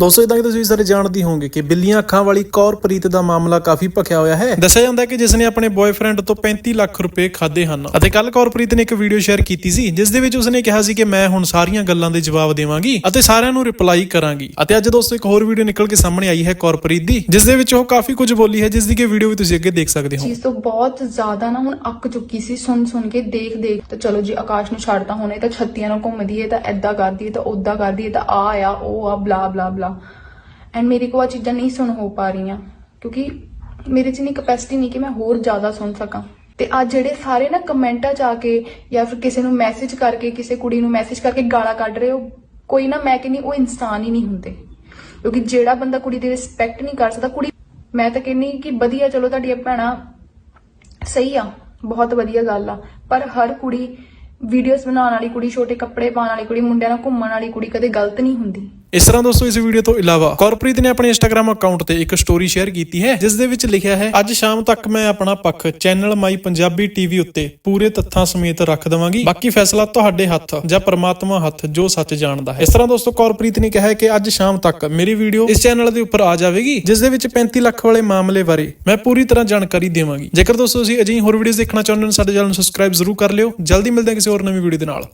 ਦੋਸਤੋ ਇਦਾਂ ਕਿ ਤੁਸੀਂ ਸਾਰੇ ਜਾਣਦੇ ਹੋਵੋਗੇ ਕਿ ਬਿੱਲੀਆਂ ਅੱਖਾਂ ਵਾਲੀ ਕੌਰਪ੍ਰੀਤ ਦਾ ਮਾਮਲਾ ਕਾਫੀ ਭਖਿਆ ਹੋਇਆ ਹੈ। ਦੱਸਿਆ ਜਾਂਦਾ ਹੈ ਕਿ ਜਿਸ ਨੇ ਆਪਣੇ ਬॉयਫ੍ਰੈਂਡ ਤੋਂ 35 ਲੱਖ ਰੁਪਏ ਖਾਦੇ ਹਨ ਅਤੇ ਕੱਲ ਕੌਰਪ੍ਰੀਤ ਨੇ ਇੱਕ ਵੀਡੀਓ ਸ਼ੇਅਰ ਕੀਤੀ ਸੀ ਜਿਸ ਦੇ ਵਿੱਚ ਉਸਨੇ ਕਿਹਾ ਸੀ ਕਿ ਮੈਂ ਹੁਣ ਸਾਰੀਆਂ ਗੱਲਾਂ ਦੇ ਜਵਾਬ ਦੇਵਾਂਗੀ ਅਤੇ ਸਾਰਿਆਂ ਨੂੰ ਰਿਪਲਾਈ ਕਰਾਂਗੀ। ਅਤੇ ਅੱਜ ਦੋਸਤੋ ਇੱਕ ਹੋਰ ਵੀਡੀਓ ਨਿਕਲ ਕੇ ਸਾਹਮਣੇ ਆਈ ਹੈ ਕੌਰਪ੍ਰੀਤ ਦੀ ਜਿਸ ਦੇ ਵਿੱਚ ਉਹ ਕਾਫੀ ਕੁਝ ਬੋਲੀ ਹੈ ਜਿਸ ਦੀ ਕਿ ਵੀਡੀਓ ਵੀ ਤੁਸੀਂ ਅੱਗੇ ਦੇਖ ਸਕਦੇ ਹੋ। ਚੀਜ਼ ਤੋਂ ਬਹੁਤ ਜ਼ਿਆਦਾ ਨਾ ਹੁਣ ਅੱਕ ਚੁੱਕੀ ਸੀ ਸੁਣ ਸੁਣ ਕੇ ਦੇਖ ਦੇਖ ਤਾਂ ਚਲੋ ਜੀ ਆਕਾਸ਼ ਨੂੰ ਛੱਡਤਾ ਹੁਣ ਤਾਂ ਛੱਤੀਆਂ ਨਾਲ ਘੁੰਮਦੀ ਹੈ ਤਾਂ ਐਦਾਂ ਕਰਦੀ ਹੈ ਤਾਂ ਉਦਾਂ ਕਰਦੀ ਹੈ ਤਾਂ ਆ ਆ ਉਹ ਆ ਬਲਾ ਬਲਾ ਬਲਾ। ਐਂਡ ਮੇਰੇ ਕੋਲ ਆ ਚੀਜ਼ਾਂ ਨਹੀਂ ਸੁਣ ਹੋ ਪਾ ਰਹੀਆਂ, ਕਿਉਂਕਿ ਮੇਰੇ 'ਚ ਨਹੀਂ ਕਪੈਸਿਟੀ ਨਹੀਂ ਕਿ ਮੈਂ ਹੋਰ ਜ਼ਿਆਦਾ ਸੁਣ ਸਕਾਂ। ਤੇ ਅੱਜ ਜਿਹੜੇ ਸਾਰੇ ਨਾ ਕਮੈਂਟਾਂ 'ਚ ਆ ਕੇ, ਜਾਂ ਫਿਰ ਕਿਸੇ ਨੂੰ ਮੈਸੇਜ ਕਰਕੇ, ਕਿਸੇ ਕੁੜੀ ਨੂੰ ਮੈਸੇਜ ਕਰਕੇ ਗਾਲਾਂ ਕੱਢ ਰਹੇ ਹੋ, ਕੋਈ ਨਾ ਮੈਂ ਕਹਿੰਦੀ ਉਹ ਇਨਸਾਨ ਹੀ ਨਹੀਂ ਹੁੰਦੇ। ਕਿਉਂਕਿ ਜਿਹੜਾ ਬੰਦਾ ਕੁੜੀ ਦੀ ਰਿਸਪੈਕਟ ਨਹੀਂ ਕਰ ਸਕਦਾ, ਕੁੜੀ ਮੈਂ ਤਾਂ ਕਹਿੰਨੀ ਕਿ ਵਧੀਆ ਚਲੋ ਤੁਹਾਡੀ ਭੈਣਾਂ ਸਹੀ ਆ, ਬਹੁਤ ਵਧੀਆ ਗੱਲ ਆ। ਪਰ ਹਰ ਕੁੜੀ ਵੀਡੀਓਜ਼ ਬਣਾਉਣ ਵਾਲੀ ਕੁੜੀ, ਛੋਟੇ ਕੱਪੜੇ ਪਾਉਣ ਵਾਲੀ ਕੁੜੀ, ਮੁੰਡਿਆਂ ਨਾਲ ਘੁੰਮਣ ਵਾਲੀ ਕੁੜੀ ਕਦੇ ਗਲਤ ਨਹੀਂ ਹੁੰਦੀ। ਇਸ ਤਰ੍ਹਾਂ ਦੋਸਤੋ, ਇਸ ਵੀਡੀਓ ਤੋਂ ਇਲਾਵਾ ਕੌਰਪ੍ਰੀਤ ਨੇ ਆਪਣੇ ਇੰਸਟਾਗ੍ਰam ਅਕਾਊਂਟ ਤੇ ਇੱਕ ਸਟੋਰੀ ਸ਼ੇਅਰ ਕੀਤੀ ਹੈ, ਜਿਸ ਦੇ ਵਿੱਚ ਲਿਖਿਆ ਹੈ, ਅੱਜ ਸ਼ਾਮ ਤੱਕ ਮੈਂ ਆਪਣਾ ਪੱਖ ਚੈਨਲ ਮਾਈ ਪੰਜਾਬੀ ਟੀਵੀ ਉੱਤੇ ਪੂਰੇ ਤੱਥਾਂ ਸਮੇਤ ਰੱਖ ਦਵਾਂਗੀ। ਬਾਕੀ ਫੈਸਲਾ ਤੁਹਾਡੇ ਹੱਥ ਜਾਂ ਪ੍ਰਮਾਤਮਾ ਹੱਥ ਜੋ ਸੱਚ ਜਾਣਦਾ ਹੈ। ਇਸ ਤਰ੍ਹਾਂ ਦੋਸਤੋ, ਕੌਰਪ੍ਰੀਤ ਨੇ ਕਿਹਾ ਹੈ ਕਿ ਅੱਜ ਸ਼ਾਮ ਤੱਕ ਮੇਰੀ ਵੀਡੀਓ ਇਸ ਚੈਨਲ ਦੇ ਉੱਪਰ ਆ ਜਾਵੇਗੀ, ਜਿਸ ਦੇ ਵਿੱਚ 35 ਲੱਖ ਵਾਲੇ ਮਾਮਲੇ ਬਾਰੇ ਮੈਂ ਪੂਰੀ ਤਰ੍ਹਾਂ ਜਾਣਕਾਰੀ ਦੇਵਾਂਗੀ। ਜੇਕਰ ਦੋਸਤੋ, ਤੁਸੀਂ ਅਜਿਹੀ ਹੋਰ ਵੀਡੀਓਜ਼ ਦੇਖਣਾ ਚਾਹੁੰਦੇ ਹੋ, ਸਾਡੇ ਚੈਨਲ ਨੂੰ ਸਬਸਕ੍ਰਾਈਬ ਜ਼ਰੂਰ ਕਰ ਲਿਓ। ਜਲਦੀ ਮਿਲਦੇ ਹਾਂ ਕਿਸੇ ਹੋਰ ਨਵੀਂ ਵੀਡੀਓ ਦੇ ਨਾਲ।